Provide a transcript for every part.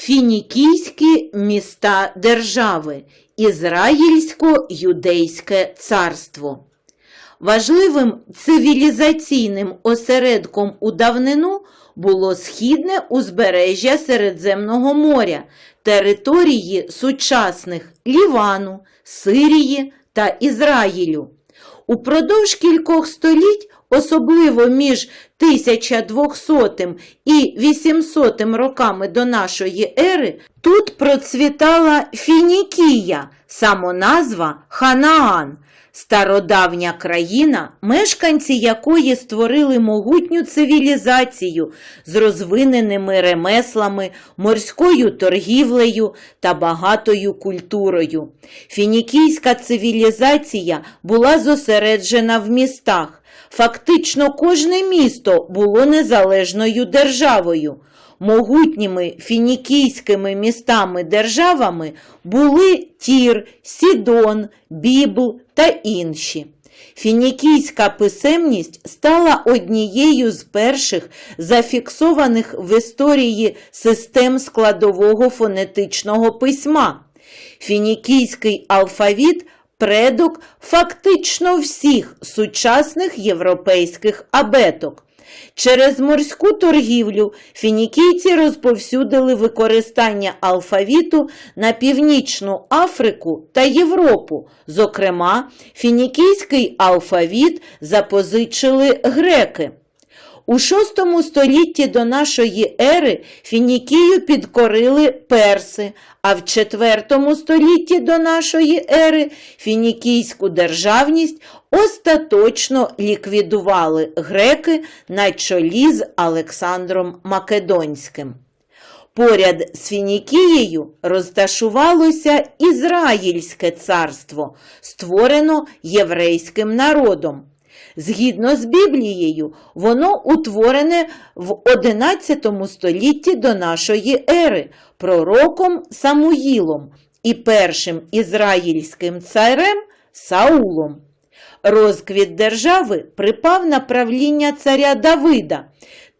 Фінікійські міста держави, Ізраїльсько-Юдейське царство. Важливим цивілізаційним осередком у давнину було східне узбережжя Середземного моря, території сучасних Лівану, Сирії та Ізраїлю. Упродовж кількох століть, особливо між 1200 і 800 роками до нашої ери, тут процвітала Фінікія, самоназва Ханаан, стародавня країна, мешканці якої створили могутню цивілізацію з розвиненими ремеслами, морською торгівлею та багатою культурою. Фінікійська цивілізація була зосереджена в містах. Фактично кожне місто було незалежною державою. Могутніми фінікійськими містами-державами були Тір, Сідон, Бібл та інші. Фінікійська писемність стала однією з перших зафіксованих в історії систем складового фонетичного письма. Фінікійський алфавіт предок фактично всіх сучасних європейських абеток. Через морську торгівлю фінікійці розповсюдили використання алфавіту на Північну Африку та Європу. Зокрема, фінікійський алфавіт запозичили греки. У VI столітті до нашої ери Фінікію підкорили перси, а в IV столітті до нашої ери фінікійську державність остаточно ліквідували греки на чолі з Олександром Македонським. Поряд з Фінікією розташувалося Ізраїльське царство, створено єврейським народом. Згідно з Біблією, воно утворене в XI столітті до нашої ери пророком Самуїлом і першим ізраїльським царем Саулом. Розквіт держави припав на правління царя Давида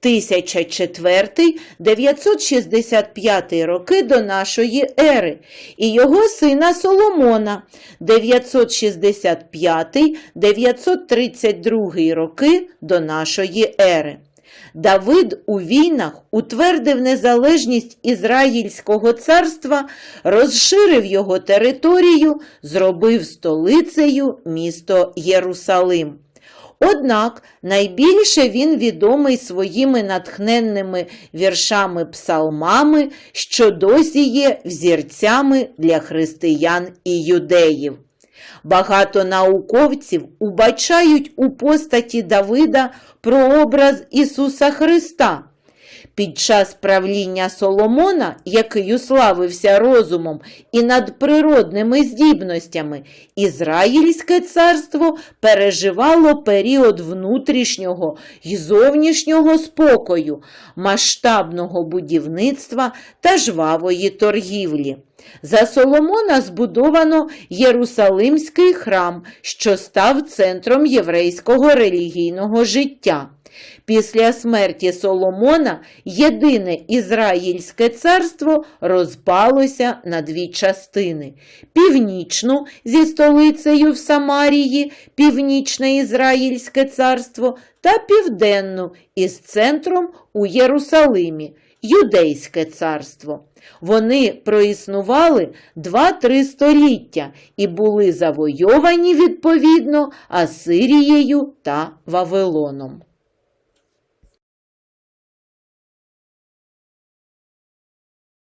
1004-965 роки до нашої ери і його сина Соломона 965-932 роки до нашої ери. Давид у війнах утвердив незалежність Ізраїльського царства, розширив його територію, зробив столицею місто Єрусалим. Однак найбільше він відомий своїми натхненними віршами-псалмами, що досі є взірцями для християн і юдеїв. Багато науковців убачають у постаті Давида прообраз Ісуса Христа. Під час правління Соломона, який уславився розумом і надприродними здібностями, Ізраїльське царство переживало період внутрішнього і зовнішнього спокою, масштабного будівництва та жвавої торгівлі. За Соломона збудовано Єрусалимський храм, що став центром єврейського релігійного життя. Після смерті Соломона єдине Ізраїльське царство розпалося на дві частини: північну зі столицею в Самарії, Північне Ізраїльське царство та південну із центром у Єрусалимі. Юдейське царство. Вони проіснували 2-3 століття і були завойовані відповідно Асирією та Вавилоном.